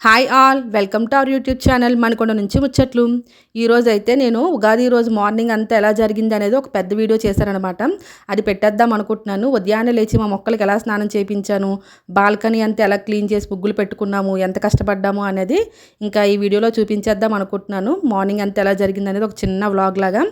Hi all welcome to our YouTube channel Manakonda నుంచి ముచ్చట్లు. ఈరోజు అయితే నేను ఉగాది రోజు మార్నింగ్ అంతా ఎలా జరిగింది అనేది ఒక పెద్ద వీడియో చేశానఅనమాట అది పెట్టేద్దాం అనుకుంటున్నాను. ఉదయాన్నే లేచి మా మొక్కలకి ఎలా స్నానం చేయించాను బాల్కనీ అంతా ఎలా క్లీన్ చేసి పుగ్గులు పెట్టుకున్నాము ఎంత కష్టపడ్డాము అనేది ఇంకా ఈ వీడియోలో చూపించేద్దాం అనుకుంటున్నాను. మార్నింగ్ అంతా ఎలా జరిగింది అనేది ఒక చిన్న వ్లాగ్ లాగా.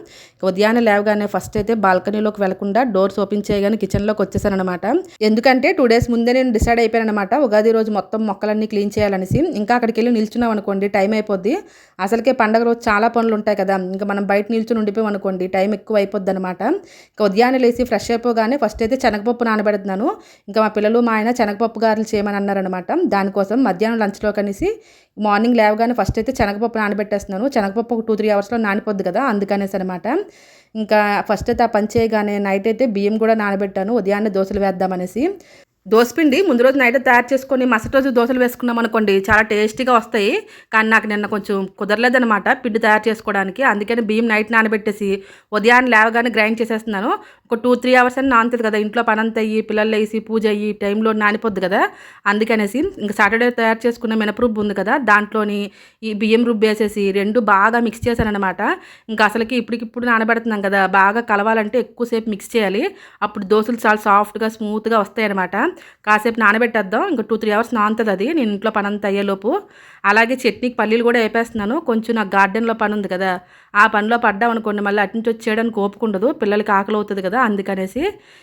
ఉదయాన్నే లేవగానే ఫస్ట్ అయితే బాల్కనీలోకి వెళ్ళకుండా డోర్స్ ఓపెన్ చేయగానే కిచెన్లోకి వచ్చేసాను అనమాట ఎందుకంటే టూ డేస్ ముందే నేను డిసైడ్ అయిపోయాను అనమాట ఉగాది రోజు మొత్తం మొక్కలన్నీ క్లీన్ చేయాలనేసి. ఇంకా అక్కడికి వెళ్ళి నిల్చున్నాం అనుకోండి టైం అయిపోద్ది. అసలుకే పండగ రోజు చాలా పనులు ఉంటాయి కదా. ఇంకా మనం బయట నిల్చుని ఉండిపోయాం అనుకోండి టైం ఎక్కువ అయిపోద్ది అనమాట ఇంకా ఉదయాన్నే లేచి ఫ్రెష్ అయిపోగానే ఫస్ట్ అయితే శనగపప్పు నానబెడుతున్నాను. ఇంకా మా పిల్లలు మా ఆయన శనగపప్పు గారెలు చేయమని అన్నారనమాట దానికోసం మధ్యాహ్నం లంచ్లో కనేసి మార్నింగ్ లేవగానే ఫస్ట్ అయితే శనగపప్పు నానబెట్టేస్తున్నాను. శనగపప్పు ఒక టూ త్రీ అవర్స్లో నానిపోద్ది కదా అందుకనేసి అనమాట ఇంకా ఫస్ట్ అయితే ఆ పని చేయగానే నైట్ అయితే బియ్యం కూడా నానబెట్టాను. ఉదయాన్నే దోశలు వేద్దామనేసి. దోసపిండి ముందు రోజు నైట్ తయారు చేసుకొని మరుసటి రోజు దోశలు వేసుకున్నాం అనుకోండి చాలా టేస్టీగా వస్తాయి. కానీ నాకు నిన్న కొంచెం కుదరలేదనమాట పిండి తయారు చేసుకోవడానికి. అందుకని బియ్యం నైట్ నానబెట్టేసి ఉదయాన్నే లేవగానే గ్రైండ్ చేసేస్తున్నాను. ఒక టూ త్రీ అవర్స్ అని నానుతుంది కదా ఇంట్లో పని అయ్యి పిల్లలు వేసి పూజ అయ్యి టైంలో నానిపోద్ది కదా. అందుకనేసి ఇంకా సాటర్డే తయారు చేసుకున్న మినపరుబ్బు ఉంది కదా దాంట్లోని ఈ బియ్యం రుబ్బు వేసేసి రెండు బాగా మిక్స్ చేశానమాట ఇంకా అసలుకి ఇప్పటికిప్పుడు నానబెడుతున్నాం కదా బాగా కలవాలంటే ఎక్కువసేపు మిక్స్ చేయాలి. అప్పుడు దోశలు చాలా సాఫ్ట్గా స్మూత్గా వస్తాయి అనమాట కాసేపు నానబెట్టేద్దాం. ఇంకా టూ త్రీ అవర్స్ నానుతుంది అది. నేను ఇంట్లో పని అయ్యేలోపు. అలాగే చట్నీకి పల్లీలు కూడా వేపేస్తున్నాను. కొంచెం నాకు గార్డెన్లో పని ఉంది కదా. ఆ పనిలో పడ్డాం అనుకోండి మళ్ళీ అటు నుంచి వచ్చేయడానికి ఓపుకుండదు పిల్లలకి ఆకలి అవుతుంది కదా అందుకనేసి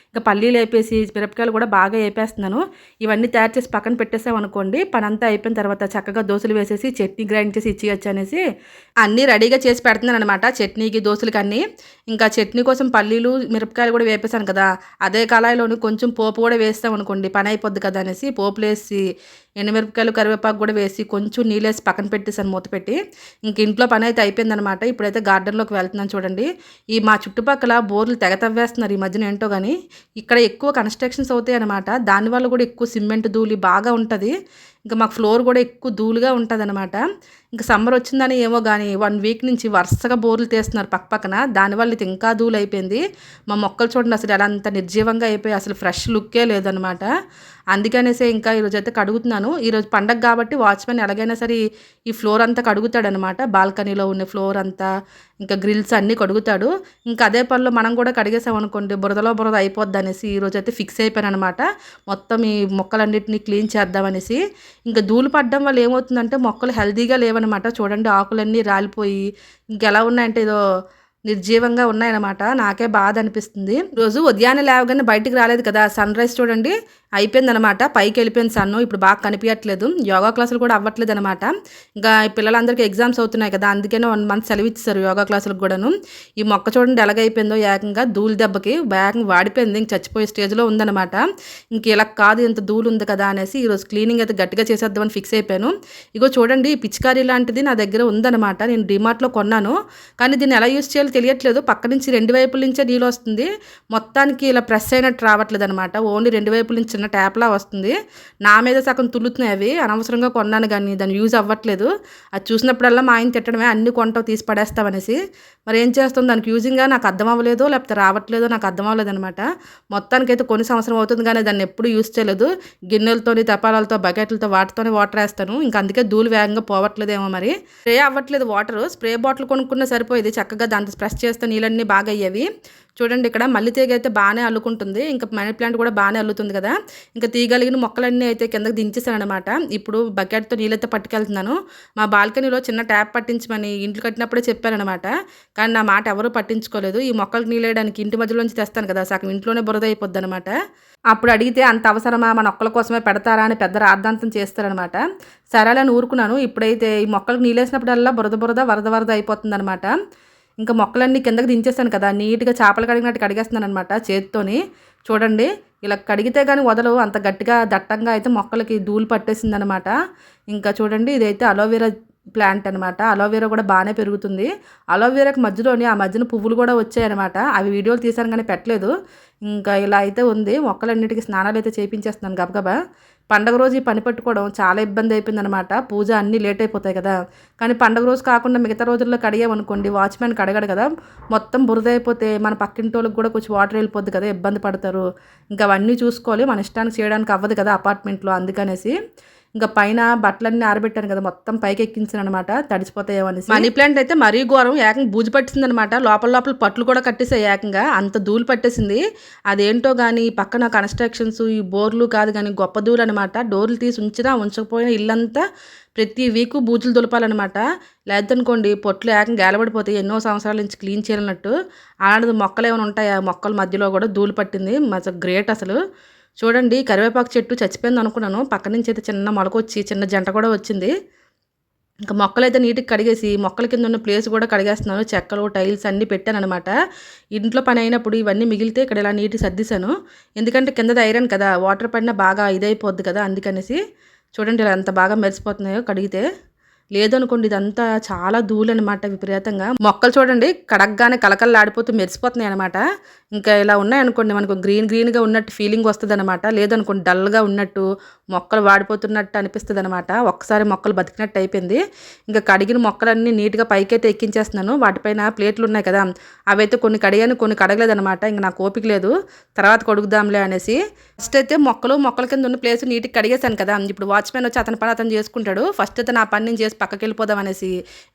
ఇంకా పల్లీలు వేపేసి మిరపకాయలు కూడా బాగా వేపేస్తున్నాను. ఇవన్నీ తయారు చేసి పక్కన పెట్టేసామనుకోండి పని అంతా అయిపోయిన తర్వాత చక్కగా దోశలు వేసేసి చట్నీ గ్రైండ్ చేసి ఇచ్చేయచ్చు అనేసి అన్నీ రెడీగా చేసి పెడుతున్నాను అనమాట చట్నీకి దోశలకి అన్నీ. ఇంకా చట్నీ కోసం పల్లీలు మిరపకాయలు కూడా వేపేశాను కదా. అదే కళాయిలోని కొంచెం పోపు కూడా వేస్తాం అనుకోండి పని అయిపోద్ది కదా అనేసి పోపులేసి ఎండుమిరపకాయలు కరివేపాకు కూడా వేసి కొంచెం నీళ్ళేసి పక్కన పెట్టేసాను మూత పెట్టి ఇంక ఇంట్లో పని అయితే అయిపోయిందనమాట ఇప్పుడైతే గార్డెన్లోకి వెళ్తున్నాను చూడండి. ఈ మా చుట్టుపక్కల బోర్లు తెగ తవ్వేస్తున్నారు ఈ మధ్యన ఏంటో కానీ ఇక్కడ ఎక్కువ కన్స్ట్రక్షన్స్ అవుతాయి అనమాట దానివల్ల కూడా ఎక్కువ సిమెంట్ ధూళి బాగా ఉంటుంది. ఇంకా మాకు ఫ్లోర్ కూడా ఎక్కువ ధూళిగా ఉంటుంది అనమాట ఇంకా సమ్మర్ వచ్చిందని ఏమో కానీ వన్ వీక్ నుంచి వరుసగా బోర్లు తీస్తున్నారు పక్క పక్కన. దానివల్ల ఇది ఇంకా ధూళి అయిపోయింది. మా మొక్కలు చూడండి అసలు ఎలా అంత నిర్జీవంగా అయిపోయి అసలు ఫ్రెష్ లుక్కే లేదనమాట అందుకనేసే ఇంకా ఈరోజు అయితే కడుగుతున్నాను. ఈరోజు పండగ కాబట్టి వాచ్మెన్ ఎలాగైనా సరే ఈ ఫ్లోర్ అంతా కడుగుతాడనమాట. బాల్కనీలో ఉన్న ఫ్లోర్ అంతా ఇంకా గ్రిల్స్ అన్నీ కడుగుతాడు. ఇంకా అదే పనిలో మనం కూడా కడిగేసాం అనుకోండి బురదలో బురద అయిపోద్ది అనేసి ఈరోజు అయితే ఫిక్స్ అయిపోయాను అనమాట మొత్తం ఈ మొక్కలన్నింటినీ క్లీన్ చేద్దామనేసి. ఇంకా ధూళి పడడం వల్ల ఏమవుతుందంటే మొక్కలు హెల్దీగా లేవనమాట. చూడండి ఆకులన్నీ రాలిపోయి ఇంకెలా ఉన్నాయంటే ఏదో నిర్జీవంగా ఉన్నాయన్నమాట. నాకే బాధ అనిపిస్తుంది రోజు ఉదయాన్నే లేవగానే బయటికి రాలేదు కదా. సన్ రైజ్ చూడండి. అయిపోయిందనమాట పైకి వెళ్ళిపోయింది సన్ను. ఇప్పుడు బాగా కనిపించట్లేదు యోగా క్లాసులు కూడా అవ్వట్లేదు అనమాట ఇంకా పిల్లలందరికీ ఎగ్జామ్స్ అవుతున్నాయి కదా. అందుకనే వన్ మంత్ సెలవు ఇచ్చారు యోగా క్లాసులకు కూడాను. ఈ మొక్క చూడండి ఎలాగైపోయిందో ఏకంగా ధూళి దెబ్బకి వేగంగా వాడిపోయింది. ఇంక చచ్చిపోయే స్టేజ్లో ఉందనమాట ఇంక ఇలా కాదు ఇంత ధూళి ఉంది కదా అనేసి ఈరోజు క్లీనింగ్ అయితే గట్టిగా చేసేద్దామని ఫిక్స్ అయిపోయాను. ఇగో చూడండి పిచికారీ లాంటిది నా దగ్గర ఉందనమాట నేను డిమార్ట్లో కొన్నాను. కానీ దీన్ని ఎలా యూస్ చేయాలి తెలియట్లేదు. పక్క నుంచి రెండు వైపుల నుంచే నీళ్ళు వస్తుంది. మొత్తానికి ఇలా ప్రెస్ అయినట్టు రావట్లేదు అనమాట ఓన్లీ రెండు వైపుల నుంచి చిన్న ట్యాప్లా వస్తుంది. నా మీద సగం తులుతున్నాయి అవి. అనవసరంగా కొన్నాను కానీ దాన్ని యూజ్ అవ్వట్లేదు. అది చూసినప్పుడల్లా మా ఆయన తిట్టడమే అన్ని కొంటావు తీసి పడేస్తామనేసి మరి ఏం చేస్తుంది? దానికి యూజింగ్గా నాకు అర్థం అవ్వలేదో లేకపోతే రావట్లేదో నాకు అర్థం అవ్వలేదు అనమాట మొత్తానికైతే కొన్ని సంవత్సరం అవుతుంది కానీ దాన్ని ఎప్పుడు యూజ్ చేయలేదు. గిన్నెలతోని తపాలాలతో బకెట్లతో వాటితోనే వాటర్ వేస్తాను. ఇంకా అందుకే ధూళి వేగంగా పోవట్లేదేమో మరి. స్ప్రే అవ్వట్లేదు వాటర్. స్ప్రే బాటిల్ కొనుక్కున్న సరిపోయేది. చక్కగా దాంతో ప్రెస్ చేస్తే నీళ్ళన్నీ బాగా అయ్యేవి చూడండి ఇక్కడ మల్లి తీగ అయితే బాగానే అల్లుకుంటుంది. ఇంకా మనీ ప్లాంట్ కూడా బాగానే అల్లుతుంది కదా. ఇంకా తీయగలిగిన మొక్కలన్నీ అయితే కిందకి దించేసాను అనమాట ఇప్పుడు బకెట్తో నీళ్ళైతే పట్టుకెళ్తున్నాను. మా బాల్కనీలో చిన్న ట్యాప్ పట్టించమని ఇంట్లో కట్టినప్పుడే చెప్పానమాట కానీ నా మాట ఎవరూ పట్టించుకోలేదు. ఈ మొక్కలకు నీళ్ళేయడానికి ఇంటి మధ్యలోంచి తెస్తాను కదా. సగం ఇంట్లోనే బురద అయిపోద్ది అనమాట అప్పుడు అడిగితే అంత అవసరమా? మన మొక్కల కోసమే పెడతారా? అని పెద్ద రాద్ధాంతం చేస్తారనమాట సరేలని ఊరుకున్నాను. ఇప్పుడైతే ఈ మొక్కలకు నీళ్ళేసినప్పుడల్లా బురద బురద వరద వరద అయిపోతుంది అనమాట ఇంకా మొక్కలన్నీ కిందకి దించేస్తాను కదా నీట్గా చేపలు కడిగినట్టు కడిగేస్తున్నాను అనమాట చేతితోని. చూడండి ఇలా కడిగితే కానీ వదలవు అంత గట్టిగా దట్టంగా అయితే మొక్కలకి ధూళి పట్టేసిందనమాట ఇంకా చూడండి ఇదైతే అలోవెరా ప్లాంట్ అనమాట అలోవెరా కూడా బాగానే పెరుగుతుంది. అలోవెరాకి మధ్యలోని ఆ మధ్యన పువ్వులు కూడా వచ్చాయన్నమాట అవి వీడియోలు తీసాను కానీ పెట్టలేదు. ఇంకా ఇలా అయితే ఉంది. మొక్కలన్నిటికీ స్నానాలు అయితే చేయించేస్తున్నాను గబగబా. పండగ రోజు ఈ పని పట్టుకోవడం చాలా ఇబ్బంది అయిపోయిందనమాట పూజ అన్నీ లేట్ అయిపోతాయి కదా. కానీ పండగ రోజు కాకుండా మిగతా రోజుల్లో కడిగామనుకోండి వాచ్మెన్ కడగడు కదా. మొత్తం బురద అయిపోతే మన పక్కింటి వాళ్ళకి కూడా కొంచెం వాటర్ వెళ్ళిపోద్ది కదా ఇబ్బంది పడతారు. ఇంకా అవన్నీ చూసుకోవాలి. మన ఇష్టానికి చేయడానికి అవ్వదు కదా అపార్ట్మెంట్లో అందుకనేసి. ఇంకా పైన బట్టలన్నీ ఆరబెట్టాను కదా మొత్తం పైకి ఎక్కించాను అనమాట తడిచిపోతాయేమో అనేసి మనీ ప్లాంట్ అయితే మరీ ఘోరం ఏకంగా బూజు పట్టింది అనమాట లోపల లోపల పట్లు కూడా కట్టేసాయి ఏకంగా అంత ధూళి పట్టేసింది. అదేంటో కానీ పక్కన కన్స్ట్రక్షన్స్ ఈ బోర్లు కాదు కానీ గొప్ప ధూళి అనమాట డోర్లు తీసి ఉంచినా ఉంచకపోయినా ఇల్లంతా ప్రతి వీకు బూజులు దులపాలన్నమాట. లేదనుకోండి పొట్లు ఏకంగా గేలబడిపోతాయి ఎన్నో సంవత్సరాల నుంచి క్లీన్ చేయాలన్నట్టు అలాంటిది మొక్కలు ఏమైనా ఉంటాయా? మొక్కల మధ్యలో కూడా ధూళి పట్టింది. మజ గ్రేట్ అసలు. చూడండి కరివేపాకు చెట్టు చచ్చిపోయింది అనుకున్నాను. పక్క నుంచి అయితే చిన్న మొలక వచ్చి చిన్న జంట కూడా వచ్చింది. ఇంకా మొక్కలు అయితే నీట్గా కడిగేసి మొక్కల కింద ఉన్న ప్లేస్ కూడా కడిగేస్తున్నాను. చెక్కలు టైల్స్ అన్నీ పెట్టాను అనమాట ఇంట్లో పని అయినప్పుడు ఇవన్నీ మిగిలితే ఇక్కడ ఇలా నీట్గా సర్దిశాను. ఎందుకంటే కిందది ఐరన్ కదా వాటర్ పడినా బాగా ఇదైపోద్ది కదా అందుకనేసి. చూడండి ఇలా ఎంత బాగా మెరిసిపోతున్నాయో కడిగితే. లేదనుకోండి ఇదంతా చాలా ధూళనమాట అనమాట విపరీతంగా. మొక్కలు చూడండి కడగ్గానే కలకల్లాడిపోతూ మెరిసిపోతున్నాయి అనమాట ఇంకా ఇలా ఉన్నాయనుకోండి మనకు గ్రీన్ గ్రీన్గా ఉన్నట్టు ఫీలింగ్ వస్తుంది అనమాట లేదనుకోండి డల్గా ఉన్నట్టు మొక్కలు వాడిపోతున్నట్టు అనిపిస్తుంది అనమాట ఒక్కసారి మొక్కలు బతికినట్టు అయిపోయింది. ఇంకా కడిగిన మొక్కలన్నీ నీట్గా పైకైతే ఎక్కించేస్తున్నాను. వాటిపైన ప్లేట్లు ఉన్నాయి కదా. అవైతే కొన్ని కడిగాను కొన్ని కడగలేదు అనమాట ఇంకా నాకు ఓపిక లేదు. తర్వాత కొడుకుదాంలే అనేసి. ఫస్ట్ అయితే మొక్కలు మొక్కల కింద ఉన్న ప్లేస్ నీట్గా కడిగేశాను కదా. ఇప్పుడు వాచ్మెన్ వచ్చి అతని పని అతను చేసుకుంటాడు. ఫస్ట్ అయితే నా పని నేను చేసి పక్కకి వెళ్ళిపోదాం అనేసి.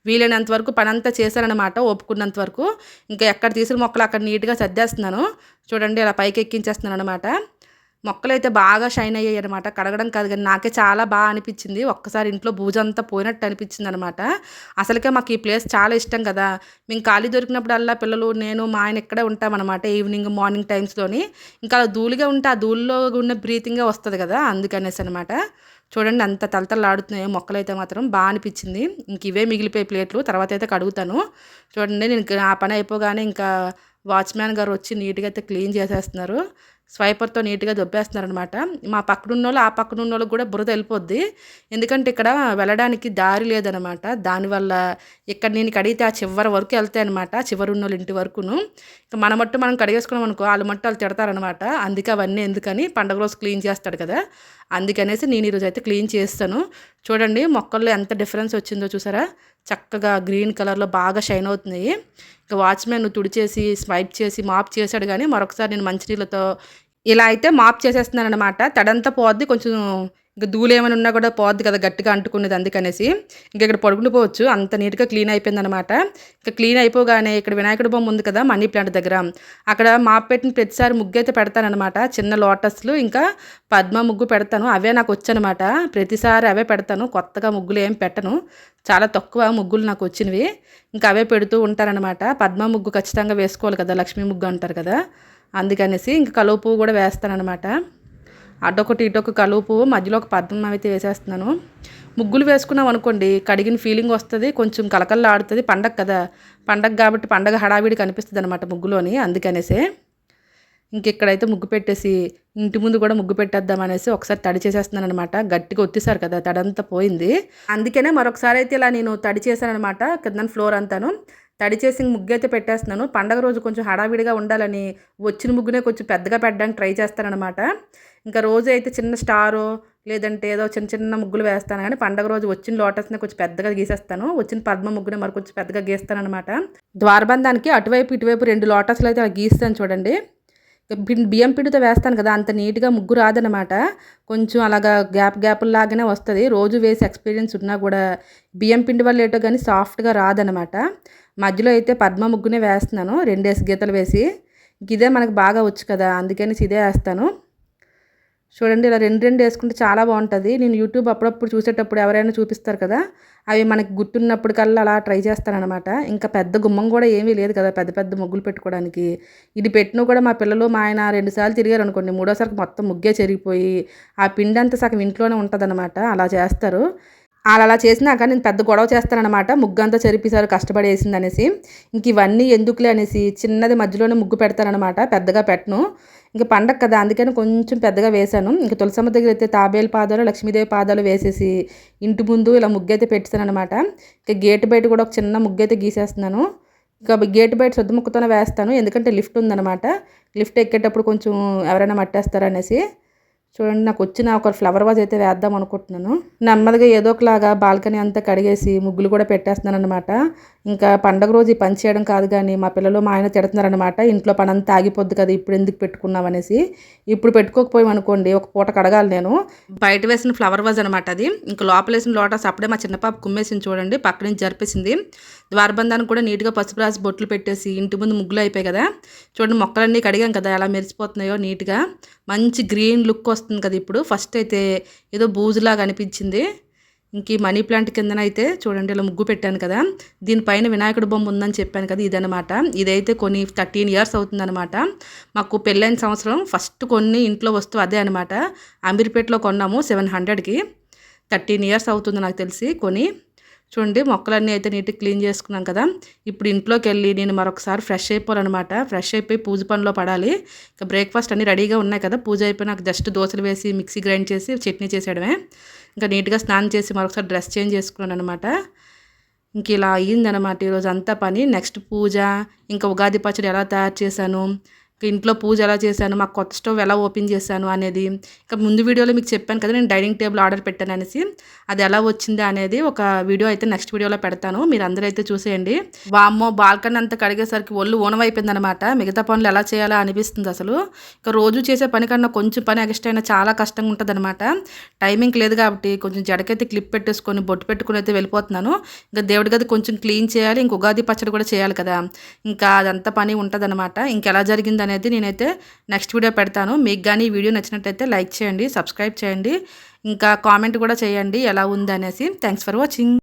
వీలైనంత వరకు పని అంతా చేశానమాట ఒప్పుకున్నంత వరకు. ఇంకా ఎక్కడ తీసిన మొక్కలు అక్కడ నీట్గా సర్దేస్తున్నాను. చూడండి అలా పైకి ఎక్కించేస్తున్నాను అనమాట మొక్కలు అయితే బాగా షైన్ అయ్యాయి అనమాట కడగడం కాదు కానీ నాకే చాలా బాగా అనిపించింది. ఒక్కసారి ఇంట్లో భూజంతా పోయినట్టు అనిపించింది అనమాట అసలుకే మాకు ఈ ప్లేస్ చాలా ఇష్టం కదా. మేము ఖాళీ దొరికినప్పుడల్లా పిల్లలు నేను మా ఆయన ఇక్కడే ఉంటామన్నమాట ఈవినింగ్ మార్నింగ్ టైమ్స్లోని. ఇంకా అలా ధూళిగా ఉంటే ఆ ధూళిలో ఉన్న బ్రీతింగే వస్తుంది కదా అందుకనేసి అనమాట చూడండి అంత తలతలాడుతున్నాయో మొక్కలు అయితే మాత్రం బాగా అనిపించింది. ఇంక ఇవే మిగిలిపోయే ప్లేట్లు తర్వాత అయితే కడుగుతాను. చూడండి నేను ఆ పని అయిపోగానే ఇంకా వాచ్మ్యాన్ గారు వచ్చి నీట్గా అయితే క్లీన్ చేసేస్తున్నారు. స్వైపర్తో నీట్గా దొబ్బేస్తున్నారనమాట మా పక్కనున్న వాళ్ళు ఆ పక్కన ఉన్న వాళ్ళకి కూడా బురద వెళ్ళిపోద్ది. ఎందుకంటే ఇక్కడ వెళ్ళడానికి దారి లేదనమాట దానివల్ల ఇక్కడ నేను కడిగితే ఆ చివరి వరకు వెళ్తాయి అనమాట చివరి ఉన్న ఇంటి వరకును. ఇక మన మట్టు మనం కడిగేసుకున్నాం అనుకో వాళ్ళు మట్టు వాళ్ళు తిడతారనమాట అందుకే అవన్నీ ఎందుకని పండగ రోజు క్లీన్ చేస్తాడు కదా. అందుకనేసి నేను ఈరోజు అయితే క్లీన్ చేస్తాను. చూడండి మొక్కల్లో ఎంత డిఫరెన్స్ వచ్చిందో చూసారా? చక్కగా గ్రీన్ కలర్లో బాగా షైన్ అవుతున్నాయి. ఇంకా వాచ్మెన్ తుడిచేసి స్వైప్ చేసి మాప్ చేశాడు కానీ మరొకసారి నేను మంచినీళ్ళతో ఇలా అయితే మాప్ చేసేస్తున్నాను అనమాట తడంతా పోద్ది కొంచెం ఇంకా ధూళేమైనా ఉన్నా కూడా పోద్ది కదా గట్టిగా అంటుకునేది అందుకనేసి. ఇంకా ఇక్కడ పడుకుండిపోవచ్చు అంత నీట్గా క్లీన్ అయిపోయింది అనమాట ఇంకా క్లీన్ అయిపోగానే ఇక్కడ వినాయకుడి బొమ్మ ఉంది కదా మనీ ప్లాంట్ దగ్గర. అక్కడ మాప్ పెట్టిన ప్రతిసారి ముగ్గు అయితే పెడతానమాట చిన్న లోటస్లు ఇంకా పద్మ ముగ్గు పెడతాను. అవే నాకు వచ్చనమాట ప్రతిసారి అవే పెడతాను. కొత్తగా ముగ్గులు ఏం పెట్టను. చాలా తక్కువ ముగ్గులు నాకు వచ్చినవి. ఇంకా అవే పెడుతూ ఉంటారనమాట పద్మ ముగ్గు ఖచ్చితంగా వేసుకోవాలి కదా లక్ష్మీ ముగ్గు అంటారు కదా. అందుకనేసి ఇంకా కలువ పువ్వు కూడా వేస్తానమాట అటొకటి ఇటొక కలుపు మధ్యలో ఒక పద్మం అయితే వేసేస్తున్నాను. ముగ్గులు వేసుకున్నాం అనుకోండి కడిగిన ఫీలింగ్ వస్తుంది కొంచెం కలకల్లా ఆడుతుంది పండగ కదా. పండగ కాబట్టి పండగ హడావిడి కనిపిస్తుంది అనమాట ముగ్గులోని అందుకనేసే ఇంక ఇక్కడైతే ముగ్గు పెట్టేసి ఇంటి ముందు కూడా ముగ్గు పెట్టేద్దాం అనేసి ఒకసారి తడి చేసేస్తున్నాను అనమాట గట్టిగా ఒత్తిసారు కదా తడంతా పోయింది. అందుకనే మరొకసారి అయితే ఇలా నేను తడి చేశాను అనమాట కింద ఫ్లోర్ అంతాను. తడి చేసి ముగ్గు అయితే పెట్టేస్తున్నాను. పండగ రోజు కొంచెం హడావిడిగా ఉండాలని వచ్చిన ముగ్గునే కొంచెం పెద్దగా పెట్టడానికి ట్రై చేస్తానమాట ఇంకా రోజు అయితే చిన్న స్టారో లేదంటే ఏదో చిన్న చిన్న ముగ్గులు వేస్తాను. కానీ పండగ రోజు వచ్చిన లోటస్ని కొంచెం పెద్దగా గీసేస్తాను. వచ్చిన పద్మ ముగ్గుని మరి కొంచెం పెద్దగా గీస్తాను అనమాట ద్వారబంధానికి అటువైపు ఇటువైపు రెండు లోటస్లు అయితే అలా గీస్తాను చూడండి. బియ్యం పిండితో వేస్తాను కదా అంత నీట్గా ముగ్గు రాదనమాట కొంచెం అలాగా గ్యాప్ గ్యాపులు లాగానే వస్తుంది. రోజు వేసి ఎక్స్పీరియన్స్ ఉన్నా కూడా బియ్యం పిండి వల్ల ఏటో కానీ సాఫ్ట్గా రాదనమాట మధ్యలో అయితే పద్మ ముగ్గునే వేస్తున్నాను. రెండేసి గీతలు వేసి. ఇదే మనకు బాగా వచ్చు కదా అందుకని ఇదే వేస్తాను. చూడండి ఇలా రెండు రెండు వేసుకుంటే చాలా బాగుంటుంది. నేను యూట్యూబ్ అప్పుడప్పుడు చూసేటప్పుడు ఎవరైనా చూపిస్తారు కదా అవి మనకి గుర్తున్నప్పుడు కల్లా అలా ట్రై చేస్తానమాట ఇంకా పెద్ద గుమ్మం కూడా ఏమీ లేదు కదా పెద్ద పెద్ద ముగ్గులు పెట్టుకోవడానికి. ఇది పెట్టిన కూడా మా పిల్లలు మా ఆయన రెండుసార్లు తిరిగారు అనుకోండి మూడోసారికి మొత్తం ముగ్గే చెరిగిపోయి ఆ పిండి అంతా సగం ఇంట్లోనే ఉంటుంది అలా చేస్తారు. వాళ్ళు అలా చేసినాక నేను పెద్ద గొడవ చేస్తానమాట ముగ్గు అంతా చెరిపిసారు కష్టపడేసింది అనేసి. ఇంక ఇవన్నీ ఎందుకులే అనేసి చిన్నది మధ్యలోనే ముగ్గు పెడతానమాట పెద్దగా పెట్టను. ఇంక పండగ కదా అందుకని కొంచెం పెద్దగా వేశాను. ఇంక తులసమ్మ దగ్గర అయితే తాబేలు పాదాలు లక్ష్మీదేవి పాదాలు వేసేసి ఇంటి ముందు ఇలా ముగ్గు అయితే పెట్టాను అనమాట ఇంకా గేటు బయట కూడా ఒక చిన్న ముగ్గు అయితే గీసేస్తున్నాను. ఇంకా గేట్ బయట శుద్ధ ముక్కుతోనే వేస్తాను. ఎందుకంటే లిఫ్ట్ ఉందనమాట లిఫ్ట్ ఎక్కేటప్పుడు కొంచెం ఎవరైనా మట్టేస్తారనేసి. చూడండి నాకు వచ్చిన ఒక ఫ్లవర్ వాజ్ అయితే వేద్దాం అనుకుంటున్నాను. నెమ్మదిగా ఏదో ఒకలాగా బాల్కనీ అంతా కడిగేసి ముగ్గులు కూడా పెట్టేస్తున్నాను అనమాట ఇంకా పండగ రోజు ఈ పని చేయడం కాదు కానీ మా పిల్లలు మా ఆయన తిడుతున్నారనమాట ఇంట్లో పని అంతా ఆగిపోద్ది కదా ఇప్పుడు ఎందుకు పెట్టుకున్నాం అనేసి. ఇప్పుడు పెట్టుకోకపోయాం అనుకోండి ఒక పూట కడగాలి నేను. బయట వేసిన ఫ్లవర్ వాజ్ అనమాట అది. ఇంకా లోపల వేసిన లోటస్ అప్పుడే మా చిన్నపాప కుమ్మేసింది చూడండి పక్క నుంచి జరిపేసింది. ద్వారబంధానికి కూడా నీట్గా పసుపు రాసి బొట్లు పెట్టేసి ఇంటి ముందు ముగ్గులు అయిపోయాయి కదా. చూడండి మొక్కలన్నీ కడిగాం కదా ఎలా మెరిసిపోతున్నాయో నీట్గా. మంచి గ్రీన్ లుక్ వస్తుంది కదా ఇప్పుడు. ఫస్ట్ అయితే ఏదో బూజులాగా అనిపించింది. ఇంక ఈ మనీ ప్లాంట్ కిందన అయితే చూడండి ఇలా ముగ్గు పెట్టాను కదా. దీనిపైన వినాయకుడు బొమ్మ ఉందని చెప్పాను కదా ఇదనమాట ఇదైతే కొన్ని థర్టీన్ ఇయర్స్ అవుతుందన్నమాట. మాకు పెళ్ళైన సంవత్సరం ఫస్ట్ కొన్ని ఇంట్లో వస్తువు అదే అనమాట అమీర్పేటలో కొన్నాము సెవెన్ హండ్రెడ్కి. థర్టీన్ ఇయర్స్ అవుతుంది నాకు తెలిసి కొని. చూడండి మొక్కలన్నీ అయితే నీట్గా క్లీన్ చేసుకున్నాం కదా. ఇప్పుడు ఇంట్లోకి వెళ్ళి నేను మరొకసారి ఫ్రెష్ అయిపోవాలన్నమాట. ఫ్రెష్ అయిపోయి పూజ పనిలో పడాలి. ఇంకా బ్రేక్ఫాస్ట్ అన్నీ రెడీగా ఉన్నాయి కదా. పూజ అయిపోయి నాకు జస్ట్ దోశలు వేసి మిక్సీ గ్రైండ్ చేసి చట్నీ చేసేయడమే. ఇంకా నీట్గా స్నానం చేసి మరొకసారి డ్రెస్ చేంజ్ చేసుకున్నాను అనమాట ఇంక ఇలా అయ్యిందనమాట ఈరోజు అంతా పని. నెక్స్ట్ పూజ ఇంకా ఉగాది పచ్చడి ఎలా తయారు చేశాను ఇంట్లో పూజ ఎలా చేశాను మాకు కొత్త స్టవ్ ఎలా ఓపెన్ చేశాను అనేది ఇంకా ముందు వీడియోలో మీకు చెప్పాను కదా నేను డైనింగ్ టేబుల్ ఆర్డర్ పెట్టాను అనేసి. అది ఎలా వచ్చింది అనేది ఒక వీడియో అయితే నెక్స్ట్ వీడియోలో పెడతాను. మీరు అందరూ అయితే చూసేయండి. వామ్మో బాల్కనీ అంతా కడిగేసరికి ఒళ్ళు ఓనమైపోయింది అనమాట మిగతా పనులు ఎలా చేయాలో అనిపిస్తుంది అసలు. ఇంకా రోజు చేసే పని కన్నా కొంచెం పని ఎక్స్ట్రా అయినా చాలా కష్టంగా ఉంటుంది అనమాట టైమింగ్ లేదు కాబట్టి కొంచెం జడకైతే క్లిప్ పెట్టేసుకొని బొట్టు పెట్టుకుని అయితే వెళ్ళిపోతున్నాను. ఇంకా దేవుడి గది కొంచెం క్లీన్ చేయాలి ఇంక ఉగాది పచ్చడి కూడా చేయాలి కదా. ఇంకా అదంతా పని ఉంటుంది అనమాట ఇంకెలా జరిగింది అనేది నేనైతే నెక్స్ట్ వీడియో పెడతాను. మీకు కానీ ఈ వీడియో నచ్చినట్టయితే లైక్ చేయండి సబ్స్క్రైబ్ చేయండి. ఇంకా కామెంట్ కూడా చేయండి ఎలా ఉంది అనేసి థ్యాంక్స్ ఫర్ వాచింగ్.